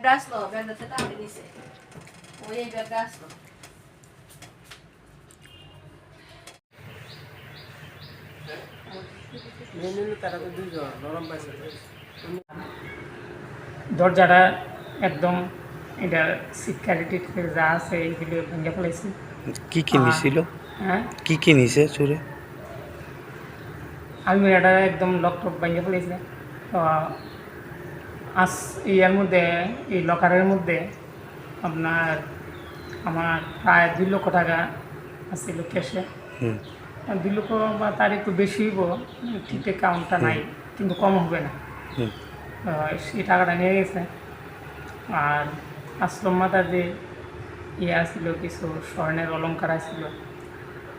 ব্যাগটা আসলো ব্যাগটা থেকে আমি নিছে ওই এই ব্যাগটা আসলো দরজাটা একদম এটা সিকিউরিটি যা আছে এইগুলো ভেঙে ফেলেছি। কি কি নিছিল? হ্যাঁ? কি কি নিছে চুরে? আলমিরাটা একদম লক টক ভেঙে ফেলেছে। তো আস ইয়ার মধ্যে এই লকারের মধ্যে আপনার আমার প্রায় দুই লক্ষ টাকা আছিল ক্যাশে দুই লক্ষ বা তার একটু বেশি হইব ঠিক কাউন্টটা নাই কিন্তু কম হবে না। সেই টাকাটা নিয়ে গেছে। আর আশ্রম মাতা যে ইয়ে আসছিল কিছু স্বর্ণের অলঙ্কার আসছিল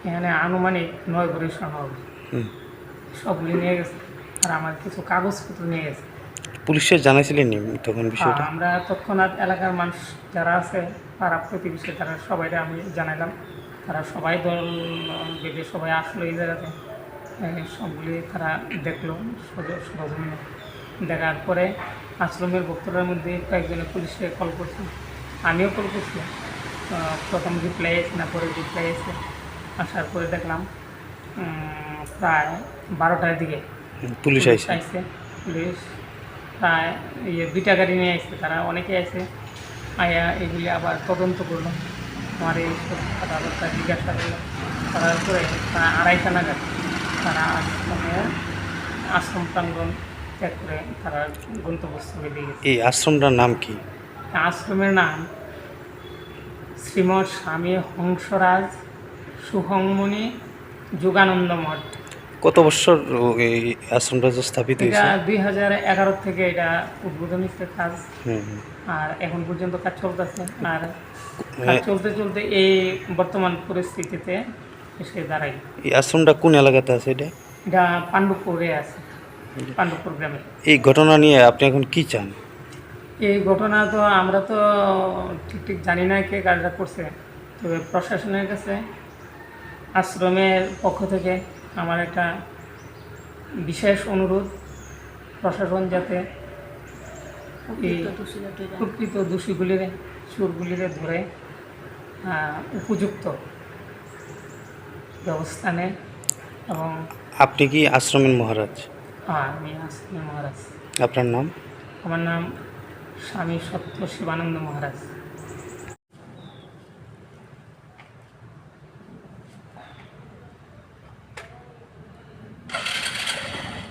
এখানে আনুমানিক নয় ভরি স্বর্ণ হবে। সবগুলি নিয়ে গেছে। আর আমার কিছু কাগজপত্র নিয়ে গেছে। পুলিশে জানাইছিলেন তখন বিষয়টা? আর আমরা তৎক্ষণাৎ এলাকার মানুষ যারা আছে পাড়া প্রতিবেশী তারা সবাই আমি জানালাম তারা সবাই দল বেঁধে সবাই আসলো এই জায়গাতে। সবগুলি তারা দেখল সরজমিনে। দেখার পরে আশ্রমের ভক্তদের মধ্যে কয়েকজনে পুলিশে কল করছে। আমিও কল করছি। আহ, প্রথম রিপ্লাই এসে না পরে রিপ্লাই এসে আসার পরে দেখলাম প্রায় বারোটার দিকে পুলিশ আইসে। পুলিশ প্রায় ইয়ে দুইটা গাড়ি নিয়ে আসছে তারা অনেকে আছে। আয়া এগুলি আবার তদন্ত করল। আমার এই সব কথাবার্তা জিজ্ঞাসা করল। করার পরে প্রায় আড়াইটা নাগাদ তারা আশ্রমের আশ্রম প্রাঙ্গন ত্যাগ করে তারা গন্তব্যস্থলে দিয়ে গেছে। এই আশ্রমটার নাম কি? আশ্রমের নাম শ্রীমৎ স্বামী হংসরাজ সুহংমণি যোগানন্দ মঠ। কত বছর এই আশ্রমটা স্থাপিত হয়েছে? দুই হাজার এগারো থেকে এটা উদ্বোধনী কাজ। আর এখন পর্যন্ত কাজ চলতেছে। আর কাজ। চলতে চলতে এই বর্তমান পরিস্থিতিতে এসে দাঁড়াই। এই আশ্রমটা কোন এলাকাতে আছে এটা? এটা পাণ্ডবপুরে আছে। পাণ্ডবপুর গ্রামে। এই ঘটনা নিয়ে আপনি এখন কি চান? এই ঘটনা তো আমরা তো ঠিক ঠিক জানি না কে কাজটা করছে। তবে প্রশাসনের কাছে আশ্রমের পক্ষ থেকে আমার একটা বিশেষ অনুরোধ প্রশাসন যাতে এই প্রকৃত দোষীগুলিরে চোরগুলিরে ধরে উপযুক্ত ব্যবস্থা নেয় এবং আপনি কি আশ্রমের মহারাজ? হ্যাঁ, আমি আশ্রমের মহারাজ। আপনার নাম? আমার নাম স্বামী সত্য শিবানন্দ মহারাজ।